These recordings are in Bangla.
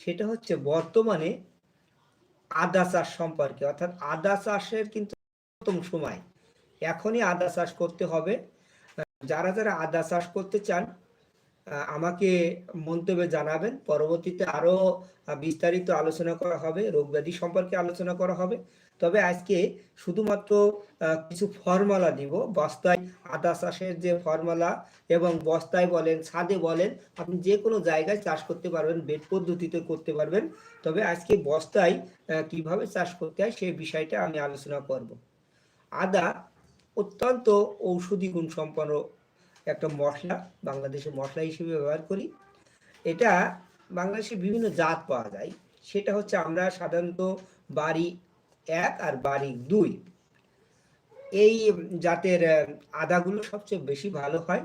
সেটা হচ্ছে বর্তমানে আদা চাষ সম্পর্কে। অর্থাৎ আদা চাষের কিন্তু প্রথম সময়। এখনই আদা চাষ করতে হবে। যারা যারা আদা চাষ করতে চান আমাকে মন্তব্যে জানাবেন। পরবর্তীতে আরও বিস্তারিত আলোচনা করা হবে, রোগ ব্যাধি সম্পর্কে আলোচনা করা হবে। তবে আজকে শুধুমাত্র কিছু ফর্মুলা দিব বস্তায় আদা চাষের যে ফর্মুলা এবং বস্তায় বলেন, ছাদে বলেন, আপনি যে কোনো জায়গায় চাষ করতে পারবেন, বেড পদ্ধতিতে করতে পারবেন। তবে আজকে বস্তায় কীভাবে চাষ করতে হয় সেই বিষয়টা আমি আলোচনা করব। আদা অত্যন্ত ঔষধি গুণ সম্পন্ন একটা মশলা বাংলাদেশে মশলা হিসেবে ব্যবহার করি। এটা বাংলাদেশে বিভিন্ন জাত পাওয়া যায়। সেটা হচ্ছে আমরা সাধারণত বাড়ি এক আর বাড়ি দুই। এই জাতের আদাগুলো সবচেয়ে বেশি ভালো হয়।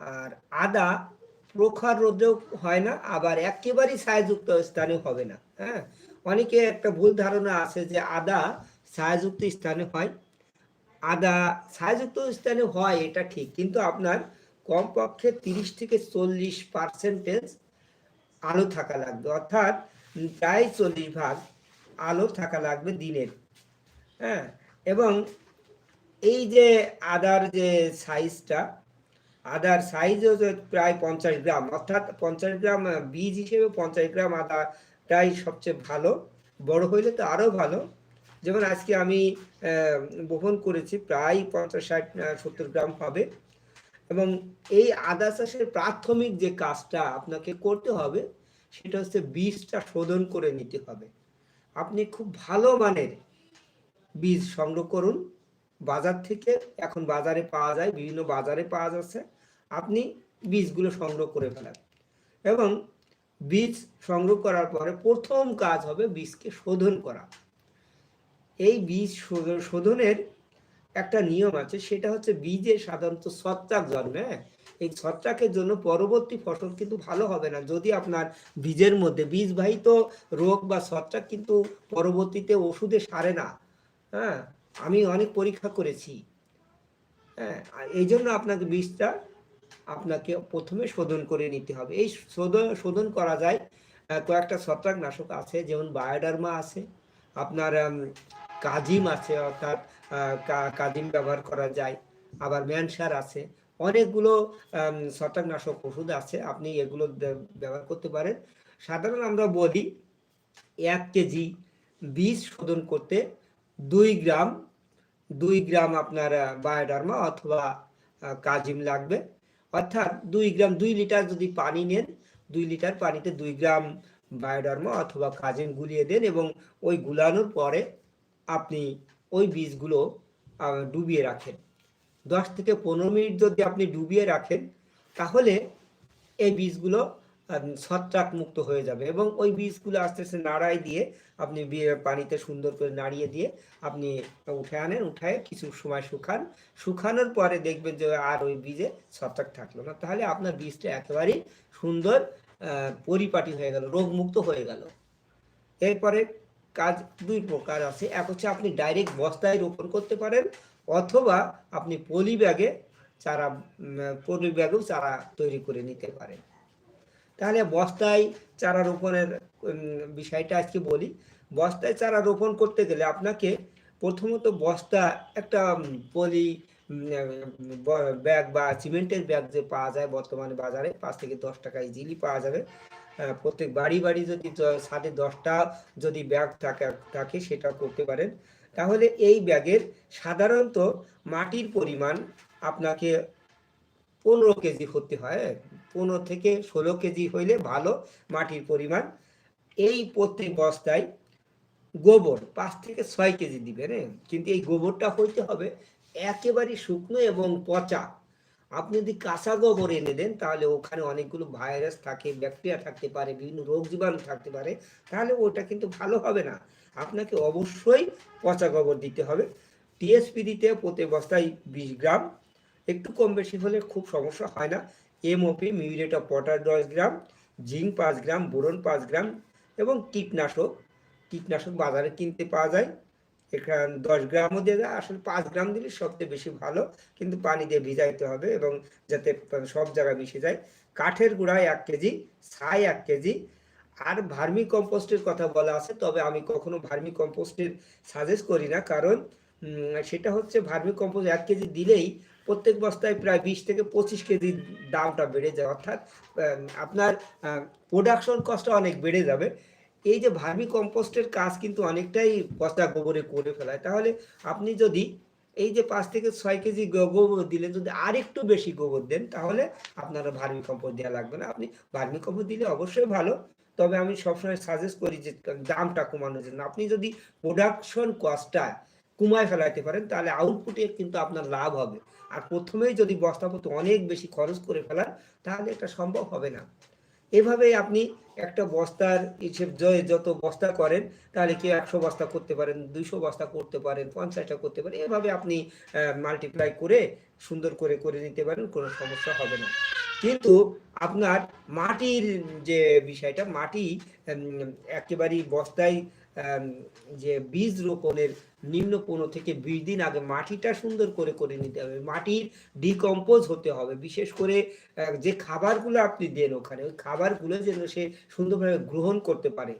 আর আদা প্রখর রোদেও হয় না, আবার একেবারেই ছায়াযুক্ত স্থানে হবে না হ্যাঁ? অনেকে একটা ভুল ধারণা আছে যে আদা ছায়াযুক্ত স্থানে হয়। আদা ছায়াযুক্ত স্থানে হয়, এটা ঠিক। কিন্তু আপনার কমপক্ষে তিরিশ থেকে চল্লিশ পার্সেন্টেজ আলো থাকা লাগবে। অর্থাৎ প্রায় চল্লিশ ভাগ আলো থাকা লাগবে দিনের। হ্যাঁ? এবং এই যে আদার যে সাইজটা, আদার সাইজও প্রায় পঞ্চাশ গ্রাম। অর্থাৎ পঞ্চাশ গ্রাম বীজ হিসেবে পঞ্চাশ গ্রাম আদাটাই সবচেয়ে ভালো। বড় হইলে তো আরও ভালো। যেমন আজকে আমি বপন করেছি, প্রায় পঞ্চাশ ষাট সত্তর গ্রাম হবে। এবং এই আদা চাষের প্রাথমিক যে কাজটা আপনাকে করতে হবে, সেটা হচ্ছে বীজটা শোধন করে নিতে হবে। আপনি খুব ভালো মানের বীজ সংগ্রহ করুন। বাজার থেকে এখন বাজারে পাওয়া যায়, বিভিন্ন বাজারে পাওয়া যাচ্ছে। আপনি বীজগুলো সংগ্রহ করে ফেলেন। এবং বীজ সংগ্রহ করার পরে প্রথম কাজ হবে বীজকে শোধন করা। এই বীজ শোধনের একটা নিয়ম আছে, সেটা হচ্ছে বীজে সাধারণত ছত্রাক জন্মে হ্যাঁ? এই ছত্রাকের জন্য পরবর্তী ফসল কিন্তু ভালো হবে না। যদি আপনার বীজের মধ্যে, বীজবাহিত রোগ বা ছত্রাক কিন্তু পরবর্তীতে ওষুধে সারে না হ্যাঁ? আমি অনেক পরীক্ষা করেছি হ্যাঁ? এই জন্য আপনাকে বীজটা আপনাকে প্রথমে শোধন করে নিতে হবে। এই শোধন শোধন করা যায় কয়েকটা ছত্রাকনাশক আছে, যেমন বায়োডার্মা আছে, আপনার কাজিম আছে, অর্থাৎ কাজিম ব্যবহার করা যায়। আবার ম্যানসার আছে। অনেকগুলো ছত্রাকনাশক ওষুধ আছে। আপনি এগুলো ব্যবহার করতে পারেন। সাধারণ আমরা বলি, এক কেজি বীজ শোধন করতে দুই গ্রাম দুই গ্রাম আপনার বায়োডার্মা অথবা কাজিম লাগবে। অর্থাৎ দুই গ্রাম, দুই লিটার যদি পানি নেন, দুই লিটার পানিতে দুই গ্রাম বায়োডার্মা অথবা কাজিম গুলিয়ে দেন এবং ওই গুলানোর পরে আপনি ওই বীজগুলো ডুবিয়ে রাখেন। দশ থেকে পনেরো মিনিট যদি আপনি ডুবিয়ে রাখেন, তাহলে এই বীজগুলো ছত্রাক মুক্ত হয়ে যাবে এবং ওই বীজগুলো আস্তে আস্তে নাড়াই দিয়ে আপনি পানিতে সুন্দর করে নাড়িয়ে দিয়ে আপনি উঠে আনেন, উঠায় কিছু সময় শুকান। শুকানোর পরে দেখবেন যে আর ওই বীজে ছত্রাক থাকল না। তাহলে আপনার বীজটা একেবারেই সুন্দর পরিপাটি হয়ে গেল, রোগমুক্ত হয়ে গেল। এরপরে কাজ দুই প্রকার আছে। এক হচ্ছে আপনি ডাইরেক্ট বস্তায় রোপণ করতে পারেন অথবা আপনি পলি ব্যাগে চারা পলি ব্যাগেও চারা তৈরি করে নিতে পারেন। তাহলে বস্তায় চারা রোপণের বিষয়টা আজকে বলি। বস্তায় চারা রোপণ করতে গেলে আপনাকে প্রথমত বস্তা একটা পলি ব্যাগ বা সিমেন্টের ব্যাগ যে পাওয়া যায় বর্তমানে বাজারে, পাঁচ থেকে দশ টাকা ইজিলি পাওয়া যাবে। প্রত্যেক বাড়ি বাড়ি যদি সাথে দশটা যদি ব্যাগ থাকে থাকে সেটা করতে পারেন তাহলে এই ব্যাগের সাধারণত মাটির পরিমাণ আপনাকে পনেরো কেজি হতে হয়, পনেরো থেকে ষোলো কেজি হইলে ভালো মাটির পরিমাণ এই প্রত্যেক বস্তায় গোবর পাঁচ থেকে ছয় কেজি দিবেন হ্যাঁ? কিন্তু এই গোবরটা হইতে হবে একেবারে শুকনো এবং পচা আপনি যদি কাঁচা গোবর এনে দেন, তাহলে ওখানে অনেকগুলো ভাইরাস থাকে, ব্যাকটেরিয়া থাকতে পারে, বিভিন্ন রোগ জীবাণু থাকতে পারে, তাহলে ওটা কিন্তু ভালো হবে না। আপনাকে অবশ্যই পচা গোবর দিতে হবে। টিএসপি দিতে প্রতি বস্তায় বিশ গ্রাম। একটু কম বেশি হলে খুব সমস্যা হয় না। এমওপি মিউরেট অফ পটাশ দশ গ্রাম, জিঙ্ক পাঁচ গ্রাম, বোরন পাঁচ গ্রাম এবং কীটনাশক। কীটনাশক বাজারে কিনতে পাওয়া যায়। এখান দশ গ্রামও দিয়ে যায় আসলে পাঁচ গ্রাম দিলে সবচেয়ে বেশি ভালো। কিন্তু পানি দিয়ে ভিজাইতে হবে এবং যাতে সব জায়গায় মিশে যায়। কাঠের গুঁড়ায় এক কেজি, ছাই এক কেজি। আর ভার্মি কম্পোস্টের কথা বলা আছে, তবে আমি কখনো ভার্মি কম্পোস্টের সাজেস্ট করি না। কারণ সেটা হচ্ছে ভার্মি কম্পোস্ট এক কেজি দিলেই প্রত্যেক বস্তায় প্রায় বিশ থেকে পঁচিশ কেজি দামটা বেড়ে যায়। অর্থাৎ আপনার প্রোডাকশন কস্টটা অনেক বেড়ে যাবে। এই যে ভার্মি কম্পোস্টের কাজ কিন্তু অনেকটাই বস্তা গোবরে করে ফেলায়। তাহলে আপনি যদি এই যে পাঁচ থেকে ছয় কেজি গোবর দিলে যদি আরেকটু বেশি গোবর দেন, তাহলে আপনার ভার্মি কম্পোস্ট দেওয়া লাগবে না। আপনি ভার্মি কম্পোস্ট দিলে অবশ্যই ভালো। তবে আমি সবসময় সাজেস্ট করি যে, দামটা কমানোর জন্য। আপনি যদি প্রোডাকশন কস্টটা কমায় ফেলাইতে পারেন, তাহলে আউটপুটে কিন্তু আপনার লাভ হবে। আর প্রথমেই যদি বস্তাপত্র অনেক বেশি খরচ করে ফেলান, তাহলে এটা সম্ভব হবে না। এভাবেই আপনি একটা বস্তার হিসেব য- যত বস্তা করেন, তাহলে কি একশো বস্তা করতে পারেন, দুইশো বস্তা করতে পারেন, পঞ্চাশটা করতে পারেন, এভাবে আপনি মাল্টিপ্লাই করে, সুন্দর করে করে নিতে পারেন, কোনো সমস্যা হবে না। কিন্তু আপনার মাটির যে বিষয়টা, মাটি একেবারেই বস্তায় যে বীজ রোপণের নিম্ন পনেরো থেকে বিশ দিন আগে মাটিটা সুন্দর করে করে নিতে হবে। মাটির ডিকম্পোজ হতে হবে। বিশেষ করে যে খাবারগুলো আপনি দেন ওখানে, ওই খাবারগুলো যেন সে সুন্দরভাবে গ্রহণ করতে পারে।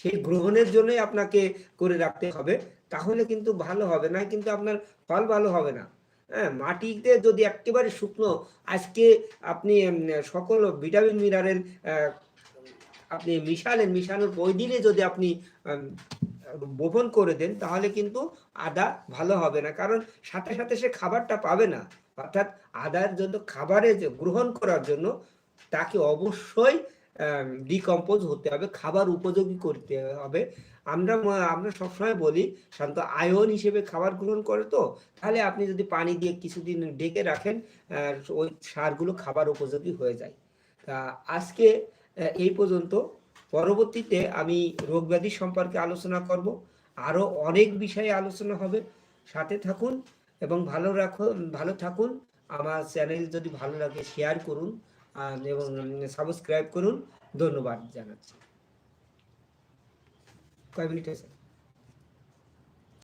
সেই গ্রহণের জন্যই আপনাকে করে রাখতে হবে। তাহলে কিন্তু ভালো হবে, না কিন্তু আপনার ফল ভালো হবে না। হ্যাঁ মাটিতে যদি একেবারে শুকনো, আজকে আপনি সকল ভিটামিন মিনারেল আপনি মিশালেন, মিশানোর ওই দিনে যদি আপনি বোপন করে দেন, তাহলে কিন্তু আদা ভালো হবে না। কারণ সাথে সাথে সে খাবারটা পাবে না। অর্থাৎ আদার জন্য খাবারে যে গ্রহণ করার জন্য তাকে অবশ্যই ডিকম্পোজ হতে হবে, খাবার উপযোগী করতে হবে। আমরা আমরা সবসময় বলি, শান্ত আয়ন হিসেবে খাবার গ্রহণ করে তো, তাহলে আপনি যদি পানি দিয়ে কিছুদিন ঢেকে রাখেন ওই সারগুলো খাবার উপযোগী হয়ে যায়। তা আজকে এই পর্যন্ত। পরবর্তীতে আমি রোগ ব্যাধি সম্পর্কে আলোচনা করব। আরও অনেক বিষয়ে আলোচনা হবে। সাথে থাকুন এবং ভালো রাখো ভালো থাকুন। আমার চ্যানেল যদি ভালো লাগে শেয়ার করুন এবং সাবস্ক্রাইব করুন। ধন্যবাদ জানাচ্ছি। কয় মিনিট হয়েছে?